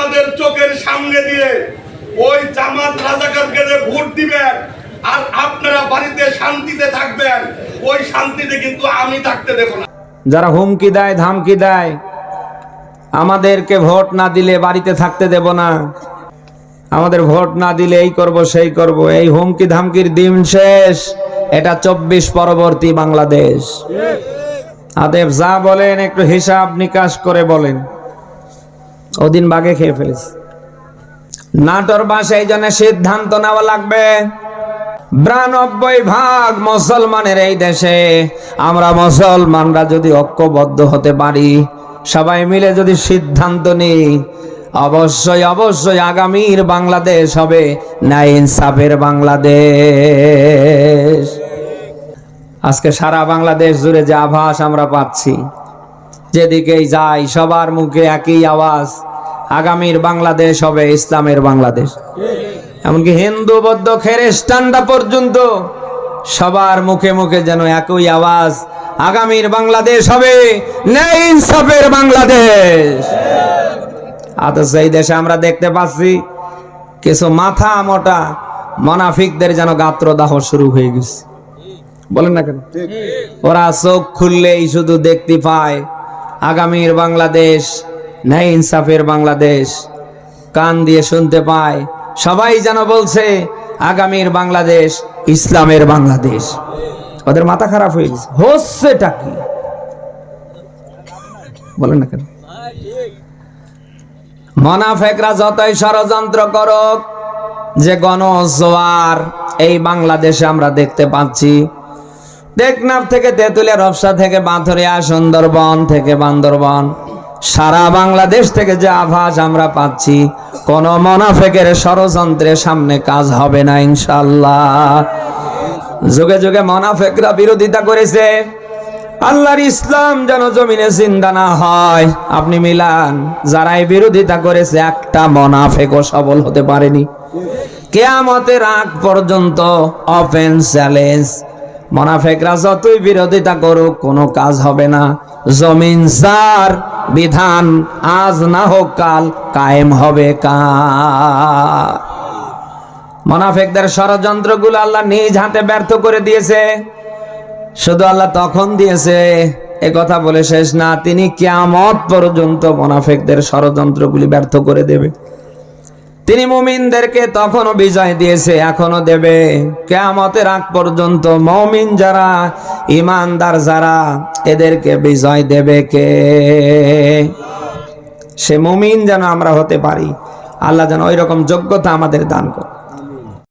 আমাদের চোখের সামনে দিয়ে ওই জামাত রাজাকারকে ভোট দিবেন আর আপনারা বাড়িতে শান্তিতে থাকবেন, ওই শান্তিতে কিন্তু আমি থাকতে দেব না। যারা হুমকি দেয়, ধামকি দেয়, আমাদেরকে ভোট না দিলে বাড়িতে থাকতে দেব না। আমাদের ভোট না দিলে এই করব, সেই করব, এই হুমকি ধামকির দিন শেষ। এটা চব্বিশ পরবর্তী বাংলাদেশ। আদেব যা বলেন, একটু হিসাব নিকাশ করে বলেন। ওদিন বাগে খেয়ে ফেলেছে। নাটোর বাসে এই জন্য সিদ্ধান্ত নেওয়া লাগবে। বিরানব্বই ভাগ মুসলমানের এই দেশে আমরা মুসলমানরা যদি ঐক্যবদ্ধ হতে পারি, সবাই মিলে যদি সিদ্ধান্ত নিই, অবশ্যই অবশ্যই আগামীর বাংলাদেশ হবে না ইনসাফের বাংলাদেশ। আজকে সারা বাংলাদেশ জুড়ে যে আভাস আমরা পাচ্ছি যেদিকেই যাই সবার মুখে একই আওয়াজ। আগামীর বাংলাদেশ হবে ইসলামের বাংলাদেশ। এমনকি হিন্দু বৌদ্ধ খ্রিস্টানরা পর্যন্ত সবার মুখে মুখে যেন একই আওয়াজ আগামীর বাংলাদেশ হবে ন্যায় ইনসাফের বাংলাদেশ। অথচ এই দেশে আমরা দেখতে পাচ্ছি কিছু মাথা মোটা মনাফিকদের যেন গাত্রদাহ শুরু হয়ে গেছে। বলেন না কেন? ওরা চোখ খুললেই শুধু দেখতে পায়। আগামীর বাংলাদেশ, ন্যায় ইনসাফের বাংলাদেশ। কান দিয়ে শুনতে পায়, সবাই যেন বলছে, আগামীর বাংলাদেশ ইসলামের বাংলাদেশ। ওদের মাথা খারাপ হয়ে গেছে। হচ্ছেটা কি? বলেন না কেন? মনাফেকরা যতই ষড়যন্ত্র করুক, যে গণজোয়ার এই বাংলাদেশে আমরা দেখতে পাচ্ছি টেকনাফ থেকে তেঁতুলিয়া রফসা থেকে বাঁধরিয়া সুন্দরবন থেকে বান্দরবন। সারা বাংলাদেশ থেকে যে আভাস আমরা পাচ্ছি, কোন মনাফেকের ষড়যন্ত্রের সামনে কাজ হবে না ইনশাল্লাহ যুগে যুগে মনাফেকরা বিরোধিতা করেছে। আল্লাহর ইসলাম যেন জমিনে জিন্দা না হয়। আপনি মিলান, যারাই বিরোধিতা করেছে, একটা মনাফেকও সবল হতে পারেনি। কেয়ামতের আগ পর্যন্ত অপেন চ্যালেঞ্জ মনাফেকরা যতই বিরোধিতা করুক, কোনো কাজ হবে না। জমিন সার বিধান, আজ না হোক কাল কায়েম হবে কার। মনাফেকদের ষড়যন্ত্রগুলো আল্লাহ নিজ হাতে ব্যর্থ করে দিয়েছে। শুধু আল্লাহ তখন দিয়েছে, এ কথা বলে শেষ না, তিনি কিয়ামত পর্যন্ত মোনাফেকদের ষড়যন্ত্রগুলি ব্যর্থ করে দেবে। তিনি মুমিনদেরকে তখনও বিজয় দিয়েছে এখনও দেবে। কেয়ামতের আগ পর্যন্ত মমিন যারা, ইমানদার যারা, এদেরকে বিজয় দেবে কে? সে মুমিন যেন আমরা হতে পারি। আল্লাহ যেন ওই রকম যোগ্যতা আমাদের দান করে